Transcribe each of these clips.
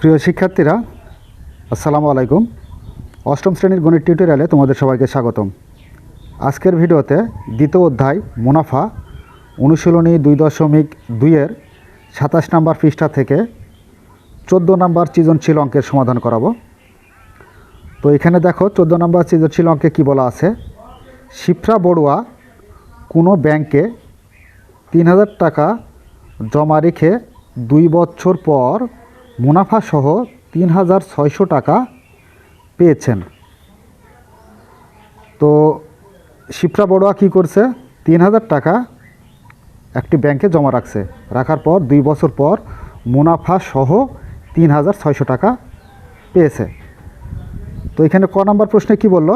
প্রিয় শিক্ষার্থীরা, আসসালামু আলাইকুম। অষ্টম শ্রেণির গণিত টিউটোরিয়ালে তোমাদের সবাইকে স্বাগতম। আজকের ভিডিওতে দ্বিতীয় অধ্যায় মুনাফা অনুশীলনী দুই দশমিক দুইয়ের সাতাশ নাম্বার পৃষ্ঠা থেকে চোদ্দ নাম্বার সৃজনশীল অঙ্কের সমাধান করাবো। তো এখানে দেখো, চোদ্দ নাম্বার সৃজনশীল অঙ্কে কী বলা আছে? শিপ্রা বড়ুয়া কোনো ব্যাংকে তিন হাজার টাকা জমা রেখে দুই বছর পর মুনাফা সহ তিন হাজার ছয়শো টাকা পেয়েছেন। তো শিপ্রা বড়ুয়া কী করছে? তিন হাজার টাকা একটি ব্যাংকে জমা রাখছে। রাখার পর, দুই বছর পর মুনাফা সহ তিন হাজার ছয়শো টাকা পেয়েছে। তো এখানে ক নাম্বার প্রশ্নে কি বলল?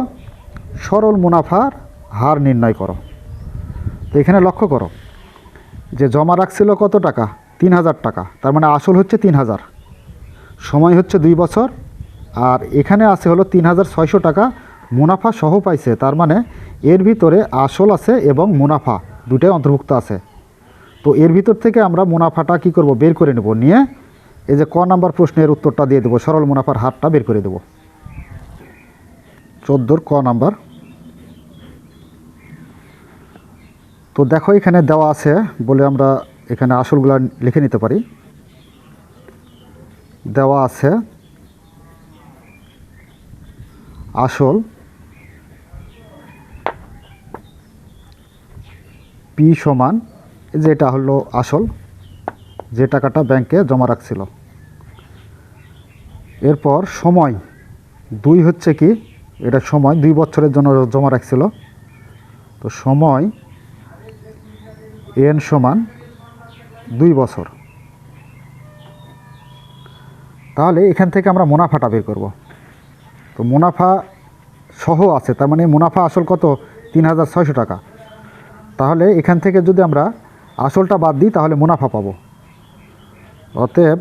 সরল মুনাফার হার নির্ণয় করো। তো এখানে লক্ষ্য করো, যে জমা রাখছিল কত টাকা? তিন হাজার টাকা। তার মানে আসল হচ্ছে তিন হাজার। সময় হচ্ছে দুই বছর, আর এখানে আছে হলো তিন হাজার ছয়শো টাকা মুনাফা সহ পাইছে, তার মানে এর ভিতরে আসল আছে এবং মুনাফা দুটাই অন্তর্ভুক্ত আছে। তো এর ভিতর থেকে আমরা মুনাফাটা কি করব? বের করে নেব, নিয়ে এই যে ক নাম্বার প্রশ্নের উত্তরটা দিয়ে দেবো, সরল মুনাফার হারটা বের করে দেবো। চোদ্দোর ক নাম্বার। তো দেখো এখানে দেওয়া আছে বলে আমরা এখানে আসলগুলো লিখে নিতে পারি। দেওয়া আছে। আসল পি সমান এই যে এটা হলো আসল, যে টাকাটা ব্যাংকে জমা রাখছিল। এরপর সময়, দুই হচ্ছে কি, এটা সময় দুই বছরের জন্য জমা রাখছিল। তো সময় এন সমান দুই বছর। তাহলে এখান থেকে আমরা মুনাফাটা বের করব। তো মুনাফা সহ আছে, তার মানে মুনাফা আসল কত? তিন হাজার ছয়শো টাকা। তাহলে এখান থেকে যদি আমরা আসলটা বাদ দিই, তাহলে মুনাফা পাবো। অতএব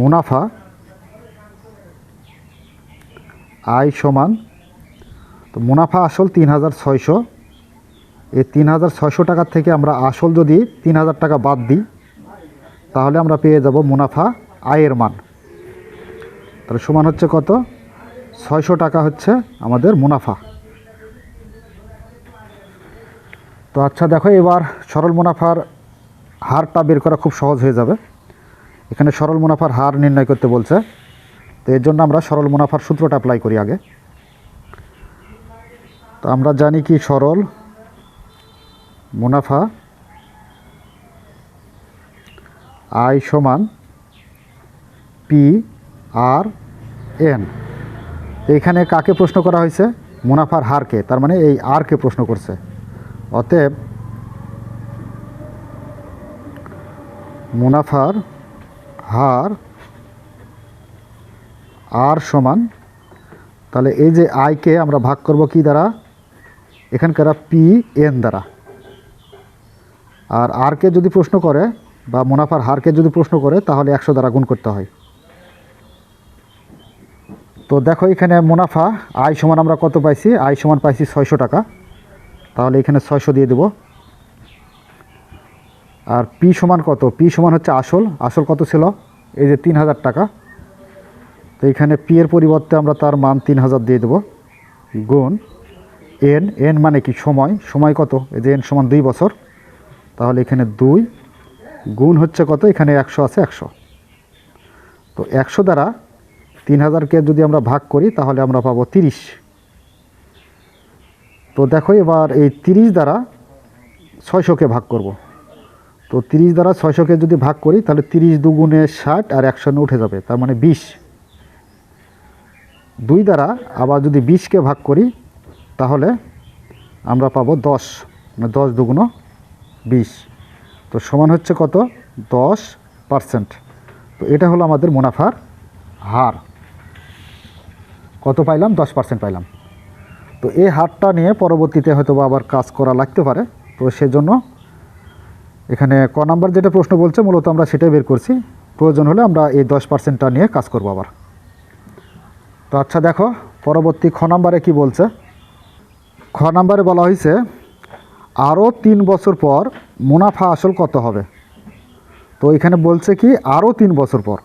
মুনাফা আয় সমান, তো মুনাফা আসল তিন হাজার ছয়শো। এই তিন হাজার ছয়শো টাকার থেকে আমরা আসল যদি তিন হাজার টাকা বাদ দিই, তাহলে আমরা পেয়ে যাব মুনাফা আয়ের মান। তাহলে সমান হচ্ছে কত? ছয়শো টাকা হচ্ছে আমাদের মুনাফা। তো আচ্ছা দেখো, এবার সরল মুনাফার হারটা বের করা খুব সহজ হয়ে যাবে। এখানে সরল মুনাফার হার নির্ণয় করতে বলছে। তো এর জন্য আমরা সরল মুনাফার সূত্রটা অ্যাপ্লাই করি আগে। তো আমরা জানি কি সরল মুনাফা আয় সমান পি আর এন এইখানে কাকে প্রশ্ন করা হয়েছে? মুনাফার হারকে, তার মানে এই আরকে প্রশ্ন করছে। অতএব মুনাফার হার আর সমান, তাহলে এই যে আয়কে আমরা ভাগ করব কি দ্বারা? এখানকার পি এন দ্বারা। আর আরকে যদি প্রশ্ন করে বা মুনাফার হারকে যদি প্রশ্ন করে, তাহলে একশো দ্বারা গুণ করতে হয়। তো দেখো এখানে মুনাফা, আয় সমান আমরা কত পাইছি? আয় সমান পাইছি ছয়শো টাকা। তাহলে এখানে ছয়শো দিয়ে দেব। আর পি সমান কত? পি সমান হচ্ছে আসল। আসল কত ছিল? এই যে তিন হাজার টাকা। তো এখানে পি এর পরিবর্তে আমরা তার মান তিন হাজার দিয়ে দেবো। গুণ এন এন মানে কি? সময়। সময় কত? এই যে এন সমান দুই বছর। তাহলে এখানে দুই। গুণ হচ্ছে কত? এখানে একশো আছে একশো। তো একশো দ্বারা তিন হাজারকে যদি আমরা ভাগ করি, তাহলে আমরা পাবো তিরিশ। তো দেখো এবার এই তিরিশ দ্বারা ছয়শোকে ভাগ করব। তো তিরিশ দ্বারা ছয়শোকে যদি ভাগ করি, তাহলে তিরিশ দুগুণে ষাট আর একশো উঠে যাবে, তার মানে বিশ। দুই দ্বারা আবার যদি বিশকে ভাগ করি, তাহলে আমরা পাবো দশ মানে দশ দুগুণ বিশ। তো সমান হচ্ছে কত? দশ পার্সেন্ট। তো এটা হলো আমাদের মুনাফার হার। কত পাইলাম? দশ পার্সেন্ট পাইলাম। তো এই হারটা নিয়ে পরবর্তীতে হয়তো আবার কাজ করা লাগতে পারে। তো সেজন্য এখানে ক নাম্বার যেটা প্রশ্ন বলছে, মূলত আমরা সেটাই বের করছি। প্রয়োজন হলে আমরা এই দশ পার্সেন্টটা নিয়ে কাজ করব আবার। তো আচ্ছা দেখো, পরবর্তী খ নাম্বারে কি বলছে? খ নাম্বারে বলা হয়েছে আরও তিন বছর পর মুনাফা আসল কত হবে? তো এখানে বলছে কি আরও তিন বছর পর।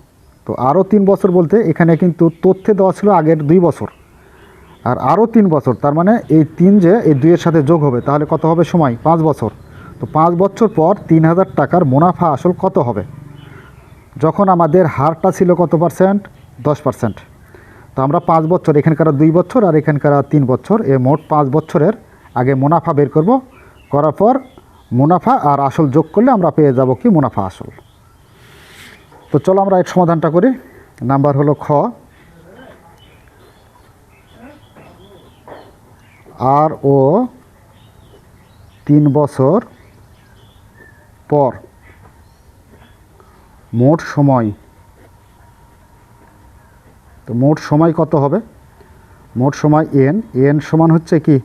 তো আরও তিন বছর বলতে এখানে কিন্তু তথ্যে দেওয়া ছিল আগের দুই বছর। আর আরও তিন বছর, তার মানে এই তিন যে এই দুইয়ের সাথে যোগ হবে, তাহলে কত হবে সময়? পাঁচ বছর। তো পাঁচ বছর পর তিন হাজার টাকার মুনাফা আসল কত হবে? যখন আমাদের হারটা ছিল কত পার্সেন্ট? দশ পার্সেন্ট। তো আমরা পাঁচ বছর, এখানকার দুই বছর আর এখানকার তিন বছর, এ মোট পাঁচ বছরের আগে মুনাফা বের করব। করার পর মুনাফা আর আসল যোগ করলে আমরা পেয়ে যাব কি মুনাফা আসল। তো চলো আমরা এর সমাধানটা করি। নাম্বার হলো খ। আর, ও তিন বছর পর। মোট সময়। তো মোট সময় কত হবে? মোট সময় এন এন সমান হচ্ছে কি?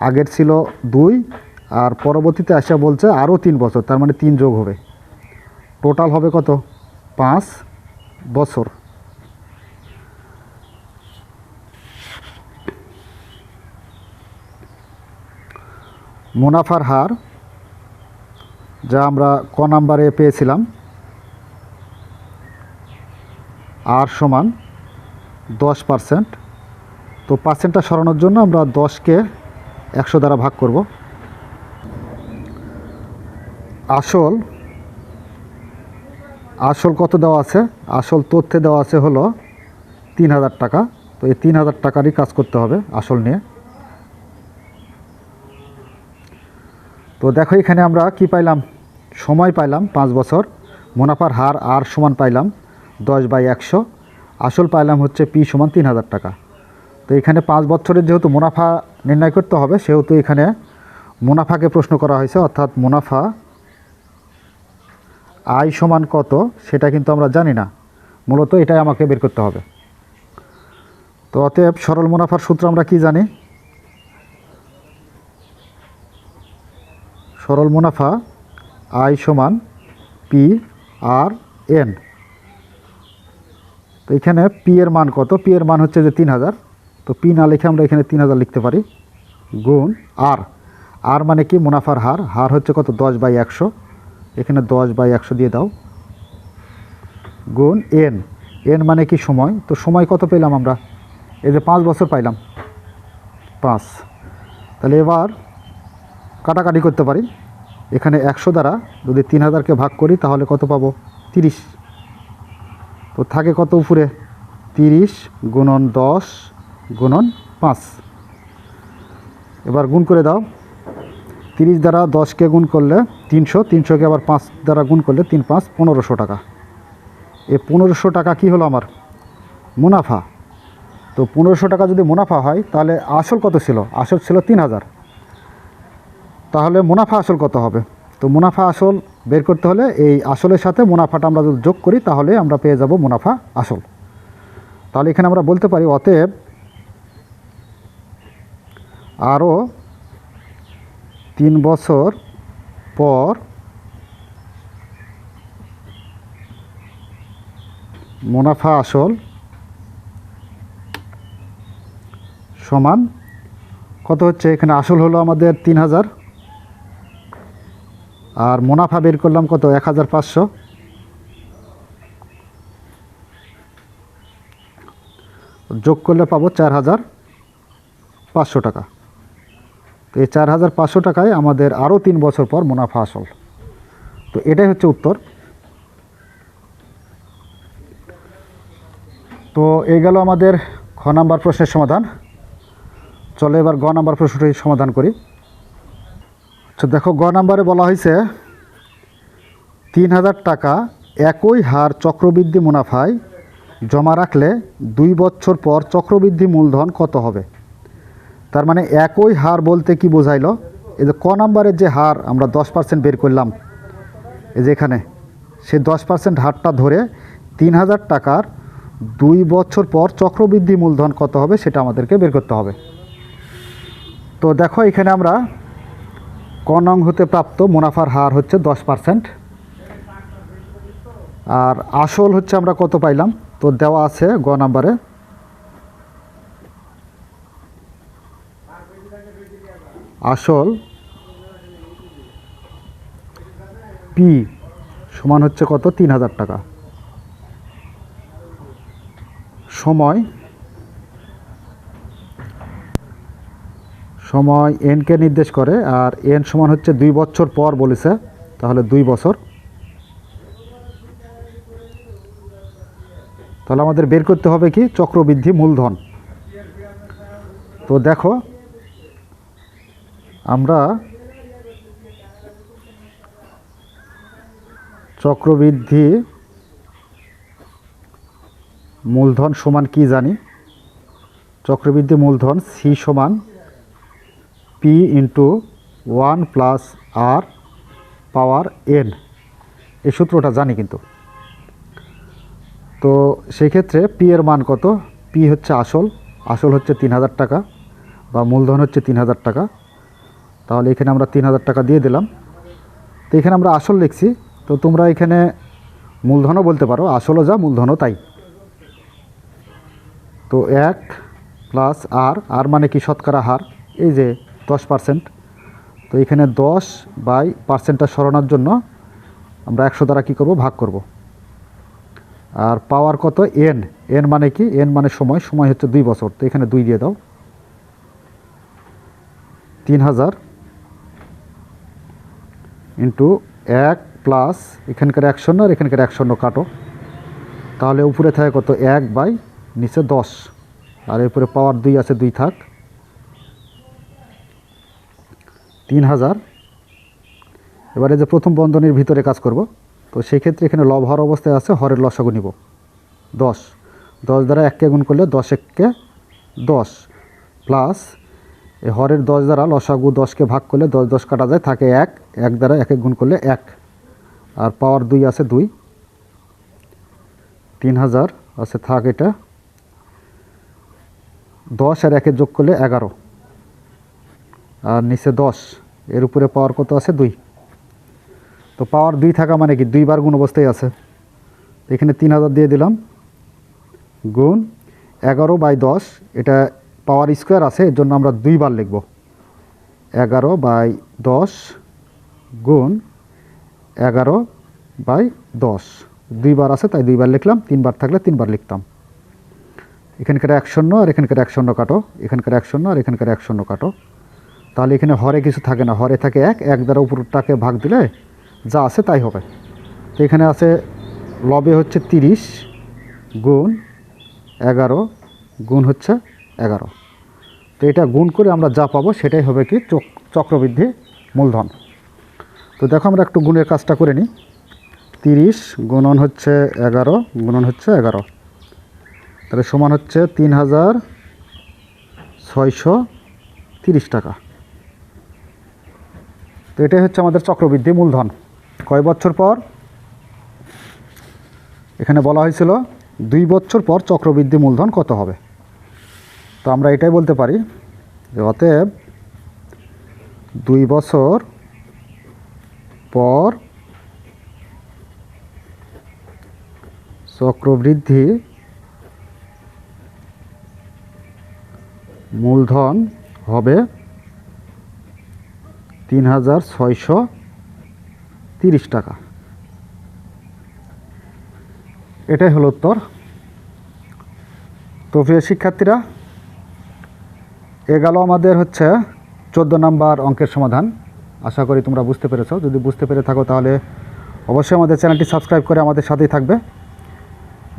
আগের ছিল দুই, আর পরবর্তীতে আসা বলছে আরও তিন বছর, তার মানে তিন যোগ হবে। টোটাল হবে কত? পাঁচ বছর। মুনাফার হার, যা আমরা ক নাম্বারে পেয়েছিলাম, আর সমান দশ পার্সেন্ট। তো পার্সেন্টটা সরানোর জন্য আমরা দশকে একশো দ্বারা ভাগ করব। আসল আসল কত দেওয়া আছে? আসল তথ্যে দেওয়া আছে হলো তিন হাজার টাকা। তো এই তিন হাজার টাকারই কাজ করতে হবে আসল নিয়ে। তো দেখো এখানে আমরা কি পাইলাম? সময় পাইলাম পাঁচ বছর। মুনাফার হার আর সমান পাইলাম দশ বাই একশো। আসল পাইলাম হচ্ছে পি সমান তিন হাজার টাকা। তো এখানে পাঁচ বছরের যেহেতু মুনাফা নির্ণয় করতে হবে, সেহেতু এখানে মুনাফাকে প্রশ্ন করা হয়েছে, অর্থাৎ মুনাফা আয় সমান কত, সেটা কিন্তু আমরা জানি না। মূলত এটাই আমাকে বের করতে হবে। তো অতএব সরল মুনাফার সূত্র আমরা কি জানি? সরল মুনাফা আই সমান পি আর এন তো এখানে পি এর মান কত? পি এর মান হচ্ছে যে তিন হাজার। তো পি না লিখে আমরা এখানে তিন হাজার লিখতে পারি। গুণ আর আর মানে কি? মুনাফার হার। হার হচ্ছে কত? দশ বাই একশো। এখানে দশ বাই একশো দিয়ে দাও। গুণ এন। এন মানে কি? সময়। তো সময় কত পেলাম আমরা? এই যে পাঁচ বছর পাইলাম। পাঁচ। তাহলে এবার কাটাকাটি করতে পারি। এখানে একশো দ্বারা যদি তিন হাজারকে ভাগ করি, তাহলে কত পাবো? তিরিশ। তো থাকে কত উপরে? তিরিশ গুণন দশ গুণন পাঁচ। এবার গুণ করে দাও। তিরিশ দ্বারা দশকে গুণ করলে তিনশো, তিনশোকে আবার পাঁচ দ্বারা গুণ করলে তিন পাঁচ, পনেরোশো টাকা। এই পনেরোশো টাকা কি হলো আমার? মুনাফা। তো পনেরোশো টাকা যদি মুনাফা হয়, তাহলে আসল কত ছিল? আসল ছিল তিন হাজার। তাহলে মুনাফা আসল কত হবে? তো মুনাফা আসল বের করতে হলে এই আসলের সাথে মুনাফাটা আমরা যদি যোগ করি, তাহলে আমরা পেয়ে যাব মুনাফা আসল। তাহলে এখানে আমরা বলতে পারি, অতএব আরও তিন বছর পর মুনাফা আসল সমান কত হচ্ছে? এখানে আসল হলো আমাদের তিন হাজার। আর মুনাফা বের করলাম কত? এক হাজার পাঁচশো। যোগ করলে পাবো চার হাজার পাঁচশো টাকা। তো এই চার হাজার পাঁচশো টাকায় আমাদের আরও তিন বছর পর মুনাফা আসল। তো এটাই হচ্ছে উত্তর। তো এই গেল আমাদের খ নাম্বার প্রশ্নের সমাধান। চলো এবার গ নাম্বার প্রশ্নটি সমাধান করি। আচ্ছা দেখো গ নাম্বারে বলা হয়েছে তিন হাজার টাকা একই হার চক্রবৃদ্ধি মুনাফায় জমা রাখলে দুই বছর পর চক্রবৃদ্ধি মূলধন কত হবে? তার মানে একই হার বলতে কি বোঝাইলো? এই যে ক নাম্বারের যে হার আমরা দশ পার্সেন্ট বের করলাম, এই যে এখানে সেই দশ পার্সেন্ট হারটা ধরে তিন হাজার টাকার দুই বছর পর চক্রবৃদ্ধি মূলধন কত হবে সেটা আমাদেরকে বের করতে হবে। তো দেখো এখানে আমরা ক নং হতে প্রাপ্ত মুনাফার হার হচ্ছে দশ পার্সেন্ট আর আসল হচ্ছে আমরা কত পাইলাম? তো দেওয়া আছে গ নাম্বারে আসল পি সমান হচ্ছে কত? তিন হাজার টাকা। সময় সময় এনকে নির্দেশ করে, আর এন সমান হচ্ছে দুই বছর পর বলেছে, তাহলে দুই বছর। তাহলে আমাদের বের করতে হবে কি? চক্রবৃদ্ধি মূলধন। তো দেখো আমরা চক্রবৃদ্ধি, মূলধন সমান কি জানি? চক্রবৃদ্ধি মূলধন সি সমান P into one plus R power N এই সূত্রটা জানি কিন্তু। তো সেই ক্ষেত্রে পি এর মান কত? পি হচ্ছে আসল। আসল হচ্ছে তিন হাজার টাকা বা মূলধন হচ্ছে তিন হাজার টাকা। তাহলে এখানে আমরা তিন হাজার টাকা দিয়ে দিলাম। তো এখানে আমরা আসল লিখছি। তো তোমরা এখানে মূলধনও বলতে পারো, আসলও যা, মূলধনও তাই। তো এক প্লাস আর আর মানে কি? শতকরা হার। এই যে দশ পার্সেন্ট তো এখানে দশ বাই পার্সেন্টটা সরানোর জন্য আমরা একশো দ্বারা কী করব? ভাগ করব। আর পাওয়ার কত? এন এন মানে কি? এন মানে সময়। সময় হচ্ছে দুই বছর। তো এখানে দুই দিয়ে দাও। তিন হাজার। ইন্টু এক প্লাস এখানকার এক শূন্য আর এখানকার এক শূন্য কাটো। তাহলে উপরে থাকে কত? এক বাই নিচে দশ। আর এরপরে পাওয়ার দুই আছে, দুই থাক। তিন হাজার। এবারে যে প্রথম বন্ধনীর ভিতরে কাজ করব, তো সেই ক্ষেত্রে এখানে লব হওয়ার অবস্থায় আছে, হরের লসাগু নিব। দশ। দশ দ্বারা এককে গুণ করলে দশ এককে দশ। প্লাস এই হরের দশ দ্বারা লসাগু দশকে ভাগ করলে দশ দশ কাটা যায়, থাকে এক এক দ্বারা এক এক গুণ করলে এক। আর পাওয়ার দুই আছে দুই। তিন হাজার আছে, থাক এটা। দশ আর একে যোগ করলে এগারো। আর নিচে দশ, এর উপরে পাওয়ার কত আছে? দুই। তো পাওয়ার দুই থাকা মানে কি? দুইবার গুণ অবস্থায় আছে। এখানে তিন হাজার দিয়ে দিলাম। গুণ এগারো বাই দশ, এটা পাওয়ার স্কোয়ার আছে, এর জন্য আমরা দুইবার লিখব। এগারো বাই দশ গুণ এগারো বাই দশ। দুইবার আছে, তাই দুইবার লিখলাম, তিনবার থাকলে তিনবার লিখতাম। এখানকার এক শূন্য আর এখানকার এক শূন্য কাটো, এখানকার এক শূন্য আর এখানকার এক শূন্য কাটো। তাহলে এখানে হরে কিছু থাকে না, হরে থাকে এক এক দ্বারা উপরটাকে ভাগ দিলে যা আছে তাই হবে। তো এখানে আছে লবে হচ্ছে তিরিশ গুণ এগারো গুণ হচ্ছে এগারো। তো এটা গুণ করে আমরা যা পাবো সেটাই হবে কি চক- চক্রবৃদ্ধি মূলধন। তো দেখো আমরা একটু গুণের কাজটা করে নিই। তিরিশ গুণন হচ্ছে এগারো, গুণন হচ্ছে এগারো। তাহলে সমান হচ্ছে তিন হাজার ছয়শো তিরিশ টাকা। তো এটাই হচ্ছে আমাদের চক্রবৃদ্ধি মূলধন। কয় বছর পর? এখানে বলা হয়েছিল দুই বছর পর চক্রবৃদ্ধি মূলধন কত হবে? তো আমরা এটাই বলতে পারি যে অতএব দুই বছর পর চক্রবৃদ্ধি মূলধন হবে তিন হাজার ছয়শো তিরিশ টাকা। এটাই হলো উত্তর। তো প্রিয় শিক্ষার্থীরা এ গেল আমাদের হচ্ছে চোদ্দ নাম্বার অঙ্কের সমাধান। আশা করি তোমরা বুঝতে পেরেছ। যদি বুঝতে পেরে থাকো তাহলে অবশ্যই আমাদের চ্যানেলটি সাবস্ক্রাইব করে আমাদের সাথেই থাকবে।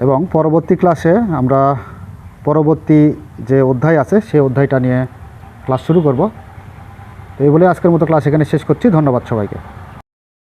এবং পরবর্তী ক্লাসে আমরা পরবর্তী যে অধ্যায় আছে, সেই অধ্যায়টা নিয়ে ক্লাস শুরু করব। তো এই বলে আজকের মতো ক্লাস এখানে শেষ করছি। ধন্যবাদ সবাইকে।